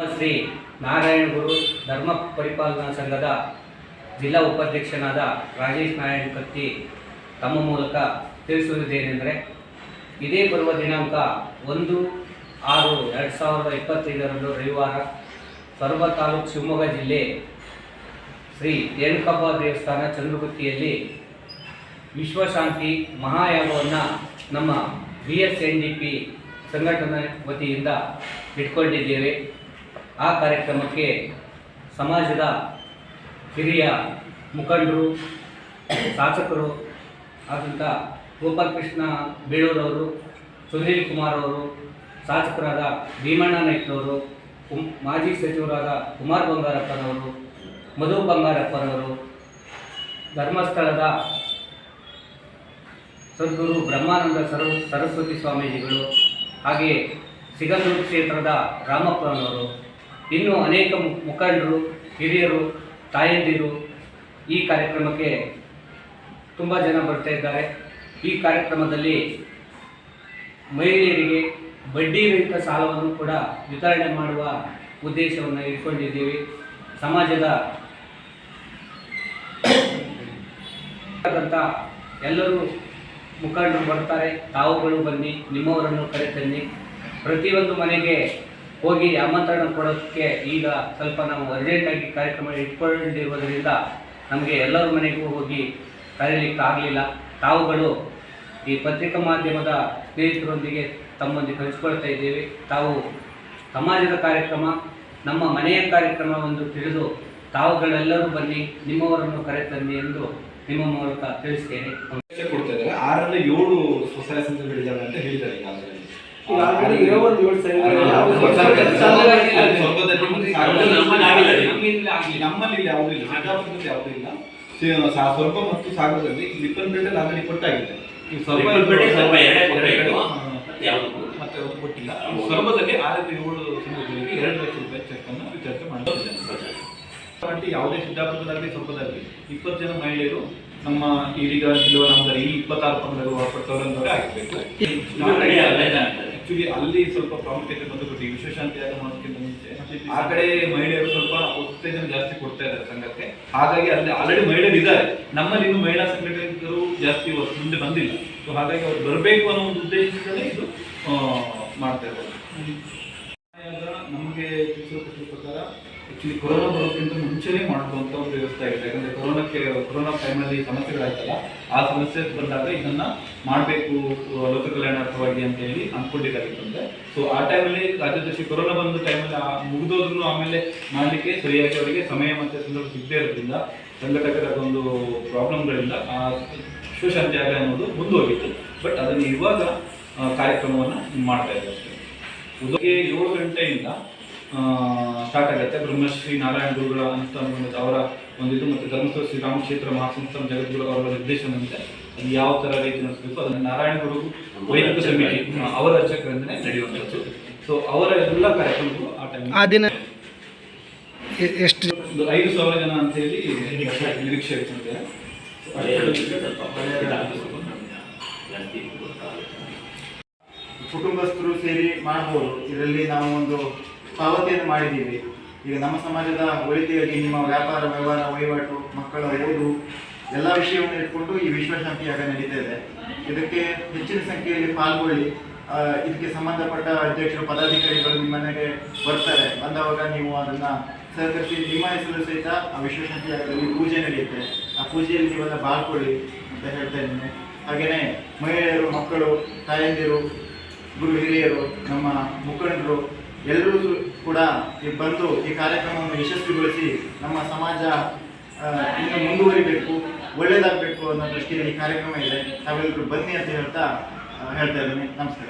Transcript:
ನಮ್ಮ ನಾರಾಯಣ ಗುರು ಧರ್ಮ ಪರಿಪಾಲನಾ ಸಂಘದ ಜಿಲ್ಲಾ ಉಪಾಧ್ಯಕ್ಷನಾದ ರಾಜೇಶ್ ನಾರಾಯಣ ಕತ್ತಿ ತಮ್ಮ ಮೂಲಕ ತಿಳಿಸುವುದೇನೆಂದರೆ, ಇದೇ ಬರುವ ದಿನಾಂಕ ಒಂದು ಆರು ಎರಡು ಸಾವಿರದ ಇಪ್ಪತ್ತೈದರಂದು ರವಿವಾರ ಸರ್ವ ತಾಲೂಕು ಶಿವಮೊಗ್ಗ ಜಿಲ್ಲೆ ಶ್ರೀ ರೇಣುಕಬ್ಬ ದೇವಸ್ಥಾನ ಚಂದ್ರಗುತ್ತಿಯಲ್ಲಿ ವಿಶ್ವಶಾಂತಿ ಮಹಾಯಾಗವನ್ನು ನಮ್ಮ B S N D P ಸಂಘಟನೆ ವತಿಯಿಂದ ಇಟ್ಕೊಂಡಿದ್ದೇವೆ. ಆ ಕಾರ್ಯಕ್ರಮಕ್ಕೆ ಸಮಾಜದ ಹಿರಿಯ ಮುಖಂಡರು, ಶಾಸಕರು ಆದಂಥ ಗೋಪಾಲಕೃಷ್ಣ ಬೇಳೂರವರು, ಸುನೀಲ್ ಕುಮಾರ್ ಅವರು, ಶಾಸಕರಾದ ಭೀಮಣ್ಣ ನಾಯ್ಕರವರು ಕುಮ್- ಮಾಜಿ ಸಚಿವರಾದ ಕುಮಾರ್ ಬಂಗಾರಪ್ಪನವರು, ಮಧು ಬಂಗಾರಪ್ಪನವರು, ಧರ್ಮಸ್ಥಳದ ಸದ್ಗುರು ಬ್ರಹ್ಮಾನಂದ ಸರ, ಸರಸ್ವತಿ ಸ್ವಾಮೀಜಿಗಳು, ಹಾಗೆಯೇ ಸಿಗಂದೂರು ಕ್ಷೇತ್ರದ ರಾಮಪ್ಪನವರು ಇನ್ನೂ ಅನೇಕ ಮುಖಂಡರು, ಹಿರಿಯರು, ತಾಯಂದಿರು ಈ ಕಾರ್ಯಕ್ರಮಕ್ಕೆ ತುಂಬ ಜನ ಬರ್ತಾ ಇದ್ದಾರೆ. ಈ ಕಾರ್ಯಕ್ರಮದಲ್ಲಿ ಮಹಿಳೆಯರಿಗೆ ಬಡ್ಡಿ ರಹಿತ ಸಾಲವನ್ನು ಕೂಡ ವಿತರಣೆ ಮಾಡುವ ಉದ್ದೇಶವನ್ನು ಇಟ್ಕೊಂಡಿದ್ದೀವಿ. ಸಮಾಜದ ಎಲ್ಲರೂ ಮುಖಂಡರು ಬರ್ತಾರೆ. ತಾವುಗಳು ಬನ್ನಿ, ನಿಮ್ಮವರನ್ನು ಕರೆತನ್ನಿ. ಪ್ರತಿಯೊಂದು ಮನೆಗೆ ಹೋಗಿ ಆಮಂತ್ರಣ ಕೊಡೋದಕ್ಕೆ ಈಗ ಸ್ವಲ್ಪ ನಾವು ಅರ್ಜೆಂಟಾಗಿ ಕಾರ್ಯಕ್ರಮ ಇಟ್ಕೊಂಡಿರುವುದರಿಂದ ನಮಗೆ ಎಲ್ಲರ ಮನೆಗೂ ಹೋಗಿ ಕರೀಲಿಕ್ಕೆ ಆಗಲಿಲ್ಲ. ತಾವುಗಳು ಈ ಪತ್ರಿಕಾ ಮಾಧ್ಯಮದ ಸ್ನೇಹಿತರೊಂದಿಗೆ ತಮ್ಮೊಂದಿಗೆ ಕಲಿಸ್ಕೊಳ್ತಾ ಇದ್ದೀವಿ. ತಾವು ಸಮಾಜದ ಕಾರ್ಯಕ್ರಮ, ನಮ್ಮ ಮನೆಯ ಕಾರ್ಯಕ್ರಮವೆಂದು ತಿಳಿದು ತಾವುಗಳೆಲ್ಲರೂ ಬನ್ನಿ, ನಿಮ್ಮವರನ್ನು ಕರೆ ತನ್ನಿ ಎಂದು ನಿಮ್ಮ ಮೂಲಕ ತಿಳಿಸ್ತೇನೆ. ಕೊಡ್ತಾ ಇದ್ದಾರೆ. ಆರರಲ್ಲಿ ಏಳು ಸ್ವಸಹಾಯ ಸಂಘಗಳಿದ್ದಾವೆ ಅಂತ ಹೇಳಿದ್ದಾರೆ ನಮ್ಮಲ್ಲಿ ಯಾವುದೂ ಇಲ್ಲ. ಸಿದ್ದಾಪುರದಲ್ಲಿ ಯಾವುದೂ ಇಲ್ಲ. ಸಿ- ಸಾ- ಮತ್ತು ಸಾಗರದಲ್ಲಿ ಆಲ್ರೆಡಿ ಕೊಟ್ಟಾಗಿದೆ. ಸ್ವಲ್ಪ. ಮತ್ತೆ ಕೊಟ್ಟಿಲ್ಲ. ಆರರಿಂದ ಏಳು ಸಂಘಗಳಿಗೆ ಎರಡು ಲಕ್ಷ ರೂಪಾಯಿ ಚೆಕ್ ಅನ್ನು ವಿತರಿಸಿ ಮಾಡಿದ್ದಾರೆ. ಪಾರ್ಟಿ ಯಾವುದೇ ಸಿದ್ದಾಪುರದಲ್ಲಿ ಸ್ವಲ್ಪದಲ್ಲಿ ಇಪ್ಪತ್ತು ಜನ ಮಹಿಳೆಯರು ನಮ್ಮ ಇದೀಗ ಜಿಲ್ಲಾ ನಮ್ಮದ ಈ ಇಪ್ಪತ್ತಾರು ಒಳಪಟ್ಟವರನ್ನವರೇ ಆಗಬೇಕು ಆಕ್ಚುಲಿ ಅಲ್ಲಿ ಸ್ವಲ್ಪ ಪ್ರಾಮುಖ್ಯತೆ ಬಂದು ಕೊಟ್ಟು ಈ ವಿಶ್ವಶಾಂತಿ ಯಾಗ ಮಾಡೋದಕ್ಕಿಂತ ಮುಂಚೆ ಆ ಕಡೆ ಮಹಿಳೆಯರು ಸ್ವಲ್ಪ ಉತ್ತೇಜನ ಜಾಸ್ತಿ ಕೊಡ್ತಾ ಇದ್ದಾರೆ ಸಂಘಕ್ಕೆ. ಹಾಗಾಗಿ ಅಲ್ಲಿ ಆಲ್ರೆಡಿ ಮಹಿಳೆಯರು ಇದ್ದಾರೆ. ನಮ್ಮಲ್ಲಿ ಇನ್ನು ಮಹಿಳಾ ಸಂಘಟನೆಗಳು ಜಾಸ್ತಿ ಮುಂದೆ ಬಂದಿಲ್ಲ. ಸೊ ಹಾಗಾಗಿ ಅವ್ರು ಬರಬೇಕು ಅನ್ನೋ ಒಂದು ಉದ್ದೇಶದಿಂದಲೇ ಇದು ಆ, ಮಾಡ್ತಾ ಇದ್ದಾರೆ. ನಮಗೆ ಆಕ್ಚುಲಿ ಕೊರೋನಾ ಬರೋಕ್ಕಿಂತ ಮುಂಚೆನೇ ಮಾಡ್ಕೊಂತ ಒಂದು ವ್ಯವಸ್ಥೆ ಆಗಿದೆ. ಯಾಕಂದ್ರೆ ಕೊರೋನಾಕ್ಕೆ, ಕೊರೋನಾ ಟೈಮಲ್ಲಿ ಸಮಸ್ಯೆಗಳಾಯ್ತಲ್ಲ, ಆ ಸಮಸ್ಯೆ ಬಂದಾಗ ಇದನ್ನ ಮಾಡಬೇಕು ಲೋಕ ಕಲ್ಯಾಣಾರ್ಥವಾಗಿ ಅಂತ ಹೇಳಿ ಅನ್ಕೊಂಡಿದ್ದಾಗಿತ್ತಂದ್ರೆ. ಸೊ ಆ ಟೈಮಲ್ಲಿ ರಾಜ್ಯದರ್ಶಿ ಕೊರೋನಾ ಬಂದ ಟೈಮಲ್ಲಿ ಮುಗಿದೋದ್ರು ಆಮೇಲೆ ಮಾಡಲಿಕ್ಕೆ ಸರಿಯಾಗಿ ಅವರಿಗೆ ಸಮಯ ಮತ್ತು ಸಂದರ್ಭ ಸಿಗದೇ ಇರೋದ್ರಿಂದ, ಸಂಘಟಕರ ಒಂದು ಪ್ರಾಬ್ಲಮ್ಗಳಿಂದ ಆ ಶಿವಶಾಂತಿ ಆಗ ಅನ್ನೋದು ಮುಂದುವರಿತು ಬಟ್ ಅದನ್ನು ಇವಾಗ ಕಾರ್ಯಕ್ರಮವನ್ನು ಮಾಡ್ತಾ ಇದ್ದಾರೆ ಅಷ್ಟೇ. ಏಳು ಗಂಟೆಯಿಂದ ಸ್ಟಾರ್ಟ್ ಆಗುತ್ತೆ. ಬ್ರಹ್ಮಶ್ರೀ ನಾರಾಯಣ ಗುರುಗಳ ಅಂತ ಒಂದು ಅವರ ಒಂದಿದ್ದು ಮತ್ತು ಧರ್ಮಸ್ಥಳ ಶ್ರೀರಾಮಕ್ಷೇತ್ರ ಮಹಾಸಂಸ್ಥಾನ ಜಗದ್ಗುರು ಅವರ ನಿರ್ದೇಶನದಂತೆ ಅದು ಯಾವ ಥರ ರೀತಿ ನಡೆಸಬೇಕು? ಅದನ್ನು ನಾರಾಯಣ ಗುರು ವೈದಿಕ ಸಮಿತಿ ಅವರ ಚಕ್ರಂದನೆ ನಡೆಯುವಂಥದ್ದು. ಸೊ ಅವರ ಎಲ್ಲ ಕಾರ್ಯಕ್ರಮಗಳು ಆ ಟೈಮ್ ಆ ದಿನ ಎ- ಎಷ್ಟು ಒಂದು ಐದು ಸಾವಿರ ಜನ ಅಂತ ಹೇಳಿ ನಿರೀಕ್ಷೆ ಇರ್ತದೆ. ಕುಟುಂಬಸ್ಥರು ಸೇರಿ ಮಾಡಬಹುದು ಇದರಲ್ಲಿ ನಾವು ಒಂದು ಪಾವತಿಯನ್ನು ಮಾಡಿದ್ದೀವಿ. ಈಗ ನಮ್ಮ ಸಮಾಜದ ಒಳಿತಿಗಾಗಿ ನಿಮ್ಮ ವ್ಯಾಪಾರ, ವ್ಯವಹಾರ, ವಹಿವಾಟು, ಮಕ್ಕಳ, ಓದು, ಎಲ್ಲ ವಿಷಯವನ್ನು ಇಟ್ಕೊಂಡು ಈ ವಿಶ್ವಶಾಂತಿ ಯಾಗ ನಡೀತಾ ಇದೆ ಇದಕ್ಕೆ ಹೆಚ್ಚಿನ ಸಂಖ್ಯೆಯಲ್ಲಿ ಪಾಲ್ಗೊಳ್ಳಿ. ಇದಕ್ಕೆ ಸಂಬಂಧಪಟ್ಟ ಅಧ್ಯಕ್ಷರು, ಪದಾಧಿಕಾರಿಗಳು ನಿಮ್ಮ ಮನೆಗೆ ಬರ್ತಾರೆ. ಬಂದವಾಗ ನೀವು ಅದನ್ನು ಸಹಕರಿಸಿ ನಿಮ್ಮ ಹೆಸರು ಸಹಿತ ಆ ವಿಶ್ವಶಾಂತಿ ಯಾಗದಲ್ಲಿ ಪೂಜೆ ನಡೆಯುತ್ತೆ. ಆ ಪೂಜೆಯಲ್ಲಿ ನೀವೆಲ್ಲ ಬಾಳ್ಕೊಳ್ಳಿ ಅಂತ ಹೇಳ್ತಾ ಇದ್ದೀನಿ. ಹಾಗೆಯೇ ಮಹಿಳೆಯರು, ಮಕ್ಕಳು, ತಾಯಂದಿರು, ಗುರು, ಹಿರಿಯರು, ನಮ್ಮ ಮುಖಂಡರು, ಎಲ್ಲರೂ ಕೂಡ ಈ ಬಂದು ಈ ಕಾರ್ಯಕ್ರಮವನ್ನು ಯಶಸ್ವಿಗೊಳಿಸಿ ನಮ್ಮ ಸಮಾಜ ಇನ್ನು ಮುಂದುವರಿಬೇಕು ಒಳ್ಳೆಯದಾಗಬೇಕು ಅನ್ನೋ ದೃಷ್ಟಿಯಲ್ಲಿ ಈ ಕಾರ್ಯಕ್ರಮ ಇದೆ. ತಾವೆಲ್ಲರೂ ಬನ್ನಿ ಅಂತ ಹೇಳ್ತಾ ಹೇಳ್ತಾ ಇದ್ದೀನಿ. ನಮಸ್ಕಾರ.